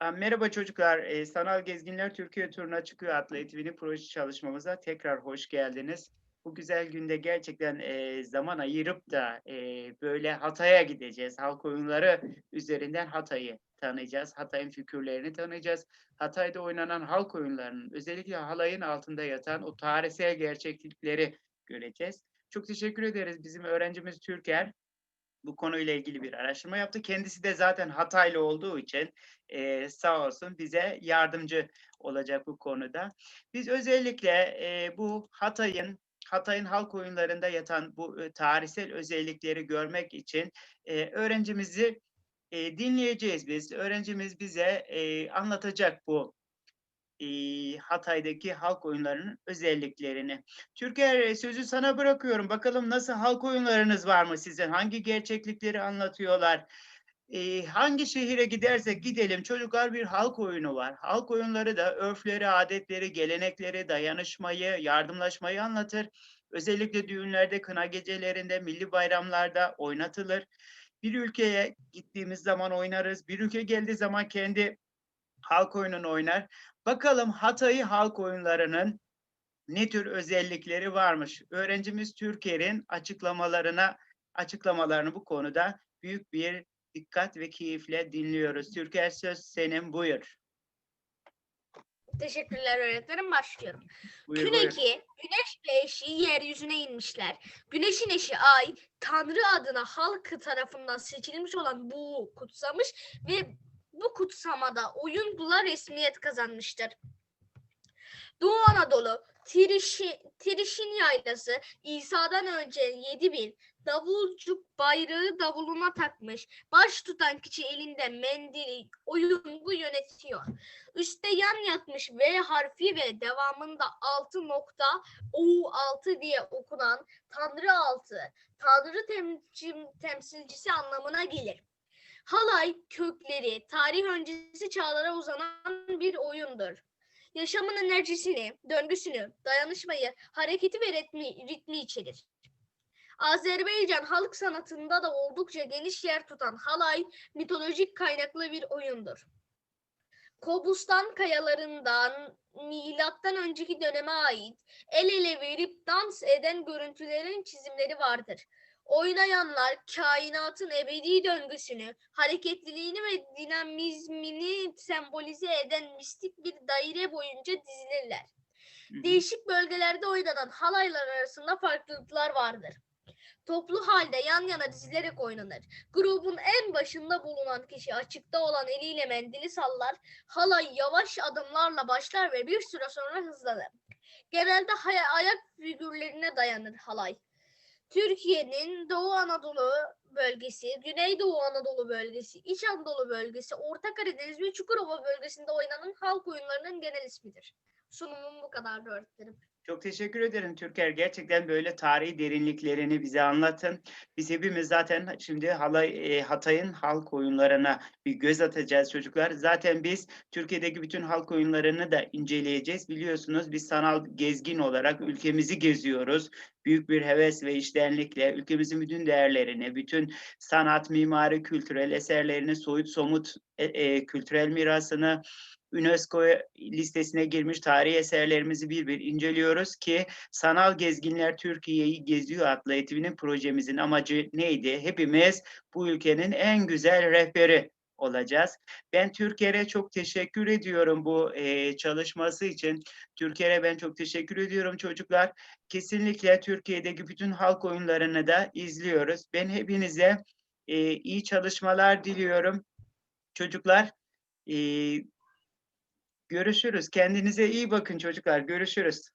Merhaba çocuklar. Ee, Sanal Gezginler Türkiye turuna çıkıyor adlı etkinlik proje çalışmamıza tekrar hoş geldiniz. Bu güzel günde gerçekten e, zaman ayırıp da e, böyle Hatay'a gideceğiz. Halk oyunları üzerinden Hatay'ı tanıyacağız. Hatay'ın figürlerini tanıyacağız. Hatay'da oynanan halk oyunlarının özellikle halayın altında yatan o tarihsel gerçeklikleri göreceğiz. Çok teşekkür ederiz. Bizim öğrencimiz Türker bu konuyla ilgili bir araştırma yaptı. Kendisi de zaten Hataylı olduğu için e, sağ olsun bize yardımcı olacak bu konuda. Biz özellikle e, bu Hatay'ın Hatay'ın halk oyunlarında yatan bu e, tarihsel özellikleri görmek için e, öğrencimizi e, dinleyeceğiz biz. Öğrencimiz bize e, anlatacak bu e, Hatay'daki halk oyunlarının özelliklerini. Türker sözü sana bırakıyorum. Bakalım nasıl halk oyunlarınız var mı sizin? Hangi gerçeklikleri anlatıyorlar? Hangi şehire gidersek gidelim çocuklar bir halk oyunu var. Halk oyunları da örfleri, adetleri, gelenekleri, dayanışmayı, yardımlaşmayı anlatır. Özellikle düğünlerde, kına gecelerinde, milli bayramlarda oynatılır. Bir ülkeye gittiğimiz zaman oynarız. Bir ülke geldiği zaman kendi halk oyununu oynar. Bakalım Hatay'ı halk oyunlarının ne tür özellikleri varmış? Öğrencimiz Türker'in açıklamalarına açıklamalarını bu konuda büyük bir dikkat ve keyifle dinliyoruz. Türker söz senin buyur. Teşekkürler öğretmenim. Başlıyorum. Buyur, Gün buyur. güneş ve eşi yeryüzüne inmişler. Güneşin eşi Ay, Tanrı adına halkı tarafından seçilmiş olan bu kutsamış ve bu kutsamada oyun bula resmiyet kazanmıştır. Doğu Anadolu, Tirişi, Tirişin yaylası İsa'dan önce 7000 davulcuk bayrağı davuluna takmış. Baş tutan kişi elinde mendili oyunu yönetiyor. Üste yan yatmış V harfi ve devamında 6 nokta O6 diye okunan Tanrı altı, Tanrı temcim- temsilcisi anlamına gelir. Halay kökleri tarih öncesi çağlara uzanan bir oyundur. Yaşamın enerjisini, döngüsünü, dayanışmayı, hareketi ve ritmi, ritmi içerir. Azerbaycan halk sanatında da oldukça geniş yer tutan halay mitolojik kaynaklı bir oyundur. Kobustan kayalarından milattan önceki döneme ait el ele verip dans eden görüntülerin çizimleri vardır. Oynayanlar kainatın ebedi döngüsünü, hareketliliğini ve dinamizmini sembolize eden mistik bir daire boyunca dizilirler. Değişik bölgelerde oynanan halaylar arasında farklılıklar vardır. Toplu halde yan yana dizilerek oynanır. Grubun en başında bulunan kişi açıkta olan eliyle mendili sallar, halay yavaş adımlarla başlar ve bir süre sonra hızlanır. Genelde hay- ayak figürlerine dayanır halay. Türkiye'nin Doğu Anadolu bölgesi, Güneydoğu Anadolu bölgesi, İç Anadolu bölgesi, Orta Karadeniz ve Çukurova bölgesinde oynanan halk oyunlarının genel ismidir. Sunumum bu kadardı öğretmenim. Çok teşekkür ederim Türker. Gerçekten böyle tarihi derinliklerini bize anlatın. Biz hepimiz zaten şimdi halay, e, Hatay'ın halk oyunlarına bir göz atacağız çocuklar. Zaten biz Türkiye'deki bütün halk oyunlarını da inceleyeceğiz. Biliyorsunuz biz sanal gezgin olarak ülkemizi geziyoruz. Büyük bir heves ve iştenlikle ülkemizin bütün değerlerini, bütün sanat, mimari, kültürel eserlerini, soyut somut e, e, kültürel mirasını, UNESCO listesine girmiş tarihi eserlerimizi bir bir inceliyoruz ki Sanal Gezginler Türkiye'yi Geziyor adlı etvinin projemizin amacı neydi? Hepimiz bu ülkenin en güzel rehberi olacağız. Ben Türker'e çok teşekkür ediyorum bu e, çalışması için. Türker'e ben çok teşekkür ediyorum çocuklar. Kesinlikle Türkiye'deki bütün halk oyunlarını da izliyoruz. Ben hepinize e, iyi çalışmalar diliyorum. Çocuklar e, Görüşürüz. Kendinize iyi bakın çocuklar. Görüşürüz.